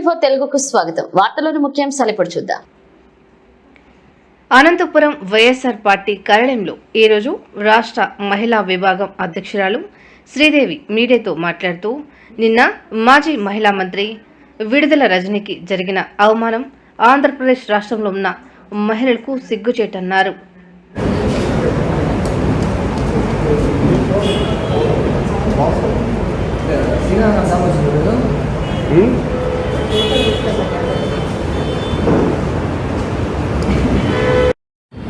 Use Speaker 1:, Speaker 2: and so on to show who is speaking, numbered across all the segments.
Speaker 1: Twenty four తెలుగుకు స్వాగతం. వార్తలోని ముఖ్యాంశాలు ఇప్పుడు చూద్దాం.
Speaker 2: అనంతపురం వైఎస్ఆర్ పార్టీ కార్యాలయంలో ఈరోజు రాష్ట్ర మహిళా విభాగం అధ్యక్షురాలు శ్రీదేవి మీడియాతో మాట్లాడుతూ నిన్న మాజీ మహిళా మంత్రి విడుదల రజనీకి జరిగిన అవమానం ఆంధ్రప్రదేశ్ రాష్ట్రంలో ఉన్న మహిళలకు సిగ్గుచేటన్నారు.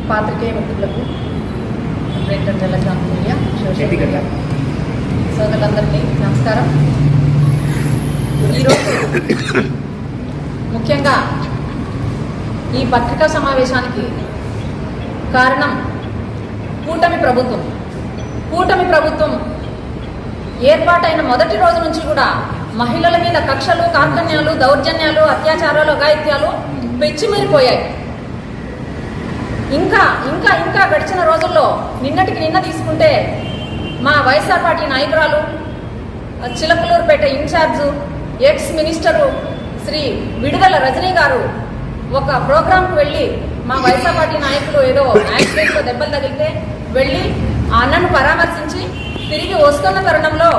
Speaker 3: పాత్రికేయ మిత్రులకు తెల్లజామ్ మీడియా సోషల్ మీడియా. సోదరులందరికీ నమస్కారం. ఈరోజు ముఖ్యంగా ఈ పత్రికా సమావేశానికి కారణం కూటమి ప్రభుత్వం. కూటమి ప్రభుత్వం ఏర్పాటైన మొదటి రోజు నుంచి కూడా మహిళల మీద కక్షలు కార్పణ్యాలు దౌర్జన్యాలు అత్యాచారాలు అఘాయిత్యాలు పెచ్చిమీరిపోయాయి ఇంకా ఇంకా ఇంకా గడిచిన రోజుల్లో నిన్నటికి నిన్న తీసుకుంటే మా వైఎస్ఆర్ పార్టీ నాయకురాలు Chilakaluripet in charge ex minister Shri Vidadala Rajini garu ఒక ప్రోగ్రాంకి వెళ్ళి మా వైఎస్ఆర్ పార్టీ నాయకులు ఏదో యాక్సిడెంట్లో దెబ్బలు తగిలితే వెళ్ళి ఆ అన్నను పరామర్శించి తిరిగి వస్తున్న తరుణంలో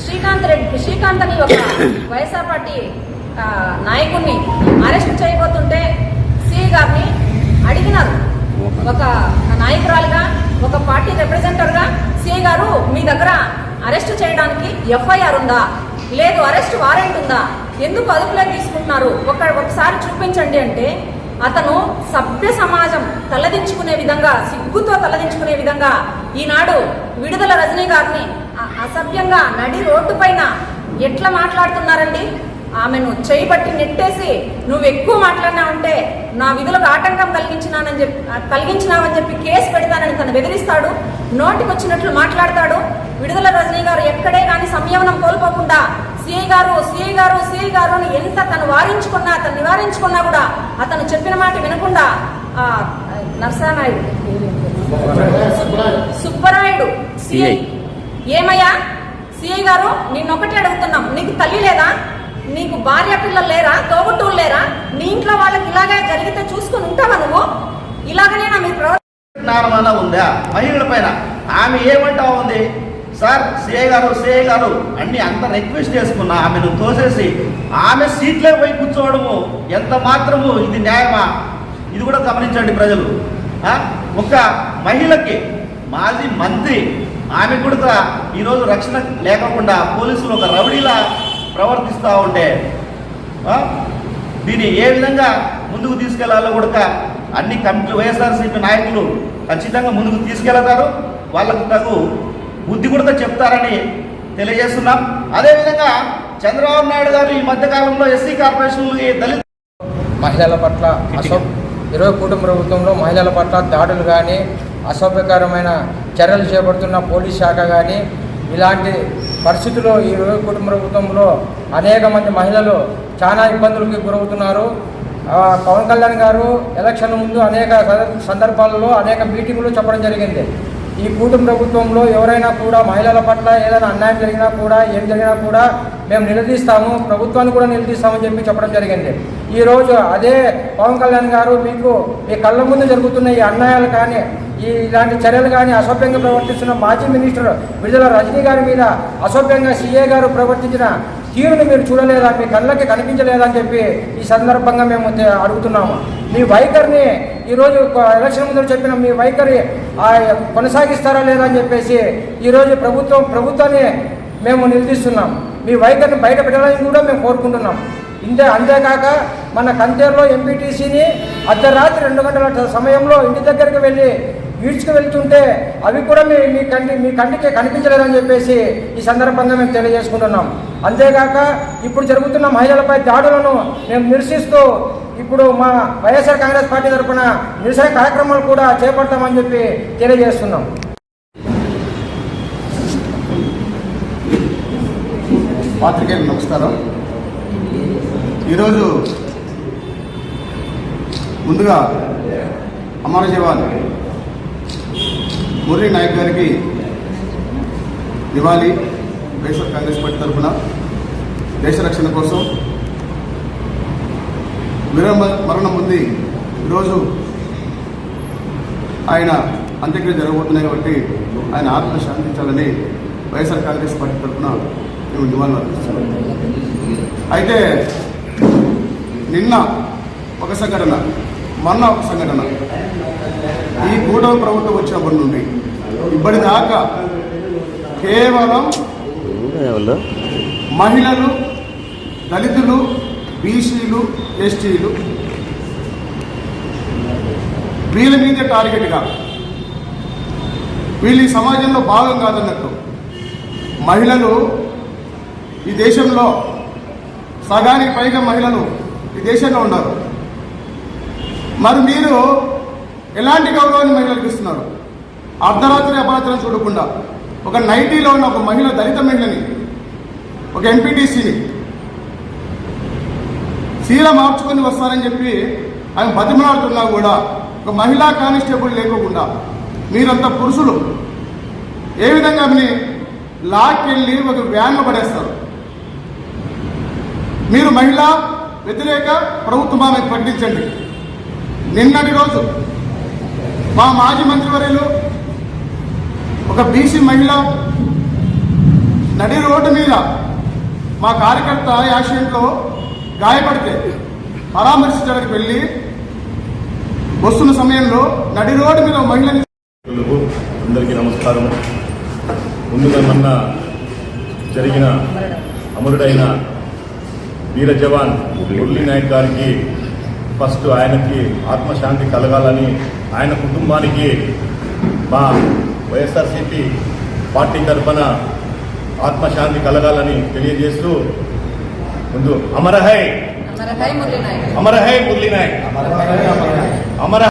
Speaker 3: శ్రీకాంత్ రెడ్డి శ్రీకాంత్ అని ఒక వైఎస్ఆర్ పార్టీ నాయకుడిని అరెస్ట్ చేయబోతుంటే సిఐ గారిని అడిగినారు. ఒక నాయకురాలుగా ఒక పార్టీ రిప్రజెంటర్గా సిఐ గారు మీ దగ్గర అరెస్ట్ చేయడానికి ఎఫ్ఐఆర్ ఉందా? లేదు అరెస్ట్ వారెంట్ ఉందా? ఎందుకు అదుపులో తీసుకుంటున్నారు? ఒక ఒకసారి చూపించండి అంటే అతను సభ్య సమాజం తలదించుకునే విధంగా సిగ్గుతో తలదించుకునే విధంగా ఈనాడు విడుదల రజనీ గారిని అసభ్యంగా నడి రోడ్డు పైన ఎట్లా మాట్లాడుతున్నారండి? ఆమెను చేయబట్టి నెట్టేసి నువ్వు ఎక్కువ మాట్లాడినా ఉంటే నా విధులకు ఆటంకం కలిగించినానని చెప్పి కలిగించినావని చెప్పి కేసు పెడతానని తను బెదిరిస్తాడు. నోటికి వచ్చినట్లు మాట్లాడతాడు. విడుదల రజనీ గారు ఎక్కడే కానీ సంయమనం కోల్పోకుండా సిఐ గారు సిఐ గారు సిఐ గారు అని ఎంత తను వారించుకున్నా అతను నివారించుకున్నా కూడా అతను చెప్పిన మాట వినకుండా నర్సానాయుడు సుబ్బరాయుడు సిఐ. ఏమయ్యా? సిఐ గారు నిన్నొకటి అడుగుతున్నాం. నీకు తల్లి లేదా? నీకు భార్య పిల్లలు లేరా? తోబుట్టువులు లేరా? నీ ఇంట్లో వాళ్ళకి ఇలాగే జరిగితే చూసుకొని ఉంటావా నువ్వు? ఇలాగనేనా మీ ప్రవర్తన
Speaker 4: ఉందా? మహిళల పైన ఆమె ఏమంటా ఉంది? సార్ సిఐ గారు సిఐ గారు అన్ని అంత రిక్వెస్ట్ చేసుకున్నా ఆమెను తోసేసి ఆమె సీట్లే పోయి కూర్చోవడము ఎంత మాత్రము ఇది న్యాయమా? ఇది కూడా గమనించండి ప్రజలు. ఒక మహిళకి మాజీ మంత్రి ఆమె కూడా ఈరోజు రక్షణ లేకుండా పోలీసులు ఒక రౌడీలా ప్రవర్తిస్తూ ఉంటే దీన్ని ఏ విధంగా ముందుకు తీసుకెళ్ళాలో కూడా అన్ని కమిటీ వైఎస్ఆర్సీపీ నాయకులు ఖచ్చితంగా ముందుకు తీసుకెళ్తారు. వాళ్ళకు తగు బుద్ధి కూడా చెప్తారని తెలియజేస్తున్నాం. అదేవిధంగా చంద్రబాబు నాయుడు గారు ఈ మధ్యకాలంలో ఎస్సీ కార్పొరేషన్లకి దళిత
Speaker 5: మహిళల పట్ల అసౌ ఇరవై కుటుంబ ప్రభుత్వంలో మహిళల పట్ల దాడులు కానీ అసభ్యకరమైన చర్యలు చేపడుతున్న పోలీస్ శాఖ కానీ ఇలాంటి పరిస్థితుల్లో ఈ కుటుంబ ప్రభుత్వంలో అనేక మంది మహిళలు చాలా ఇబ్బందులకి గురవుతున్నారు. పవన్ కళ్యాణ్ గారు ఎలక్షన్ ముందు అనేక సందర్భాలలో అనేక మీటింగులు చెప్పడం జరిగింది. ఈ కూటమి ప్రభుత్వంలో ఎవరైనా కూడా మహిళల పట్ల ఏదైనా అన్యాయం జరిగినా కూడా ఏం జరిగినా కూడా మేము నిలదీస్తాము ప్రభుత్వాన్ని కూడా నిలదీస్తామని చెప్పి చెప్పడం జరిగింది. ఈరోజు అదే పవన్ కళ్యాణ్ గారు మీకు మీ కళ్ళ ముందు జరుగుతున్న ఈ అన్యాయాలు కానీ ఈ ఇలాంటి చర్యలు కానీ అసభ్యంగా ప్రవర్తిస్తున్న మాజీ మినిస్టర్ విడుదల రజనీ గారి మీద అసభ్యంగా సీఏ గారు ప్రవర్తించిన తీరును మీరు చూడలేదా? మీ కళ్ళకి కనిపించలేదా అని చెప్పి ఈ సందర్భంగా మేము అడుగుతున్నాము. మీ వైఖరిని ఈరోజు ఒక ఎలక్షన్ ముందు చెప్పిన మీ వైఖరి కొనసాగిస్తారా లేదా అని చెప్పేసి ఈరోజు ప్రభుత్వం ప్రభుత్వాన్ని మేము నిలదీస్తున్నాం. మీ వైఖరిని బయట పెట్టాలని కూడా మేము కోరుకుంటున్నాం. ఇంతే అంతేకాక మన కంతేరులో ఎంపీటీసీని అర్ధరాత్రి రెండు గంటల సమయంలో ఇంటి దగ్గరికి వెళ్ళి ఈడ్చుకు వెళ్తుంటే అవి కూడా మీ మీ కంటి మీ కంటికి కనిపించలేదని చెప్పేసి ఈ సందర్భంగా మేము తెలియజేసుకుంటున్నాం. అంతేకాక ఇప్పుడు జరుగుతున్న మహిళలపై దాడులను మేము నిరసిస్తూ ఇప్పుడు మా వైఎస్ఆర్ కాంగ్రెస్ పార్టీ తరఫున నిరసన కార్యక్రమాలు కూడా చేపడతామని చెప్పి తెలియజేస్తున్నాం.
Speaker 6: పాత్రికేయులు నమస్కారం. ఈరోజు ముందుగా అమర జవాన్ మురళీ నాయక్ గారికి ఇవ్వాలి వైఎస్ఆర్ కాంగ్రెస్ పార్టీ తరఫున. దేశ రక్షణ కోసం విరమ మరణం ఉంది ఈరోజు ఆయన అంత్యక్రియ జరగబోతున్నాయి కాబట్టి ఆయన ఆత్మ శాంతించాలని వైఎస్ఆర్ కాంగ్రెస్ పార్టీ తరఫున మేము నివాళులు అర్పిస్తున్నాం. అయితే నిన్న ఒక సంఘటన మొన్న ఒక సంఘటన. ఈ కూటమి ప్రభుత్వం వచ్చినప్పటి నుండి ఇప్పటిదాకా కేవలం మహిళలు దళితులు బీసీలు ఎస్టీలు వీళ్ళ మీదే టార్గెట్గా వీళ్ళు ఈ సమాజంలో భాగం కాదన్నట్టు. మహిళలు ఈ దేశంలో సగానికి పైగా మహిళలు ఈ దేశంలో ఉన్నారు. మరి మీరు ఎలాంటి గౌరవాన్ని మహిళలకు ఇస్తున్నారు? అర్ధరాత్రి అపరాత్రం చూడకుండా ఒక నైటీలో ఉన్న ఒక మహిళ దళిత మహిళని ఒక ఎంపీటీసీని చీర మార్చుకొని వస్తారని చెప్పి ఆయన బతిమలాడుతున్నా కూడా ఒక మహిళా కానిస్టేబుల్ లేకోకుండా మీరంతా పురుషులు. ఏ విధంగా ఆమెని లాక్కెళ్ళి ఒక వ్యాన్లో పడేస్తారు? మీరు మహిళా వ్యతిరేక ప్రభుత్వం ఆమె ప్రకటించండి. నిన్నటి రోజు మా మాజీ మంత్రివర్యులు ఒక బీసీ మహిళ నడి రోడ్డు మీద మా కార్యకర్త యాక్సిడెంట్లో గాయపడితే పరామర్శించడానికి వెళ్ళి వస్తున్న సమయంలో నడి రోడ్డు మీద మహిళని
Speaker 7: అందరికీ నమస్కారం. ముందుగా మొన్న జరిగిన అమరుడైన వీర జవాన్ మురళీ నాయక్ గారికి ఫస్ట్ ఆయనకి ఆత్మశాంతి కలగాలని ఆయన కుటుంబానికి మా వైఎస్ఆర్సీపీ పార్టీ తరఫున ఆత్మశాంతి కలగాలని తెలియజేస్తూ ముందు అమరహై.
Speaker 3: మన హై మురళీ నాయక్
Speaker 7: అమరహై మురళీ నాయక్ అమర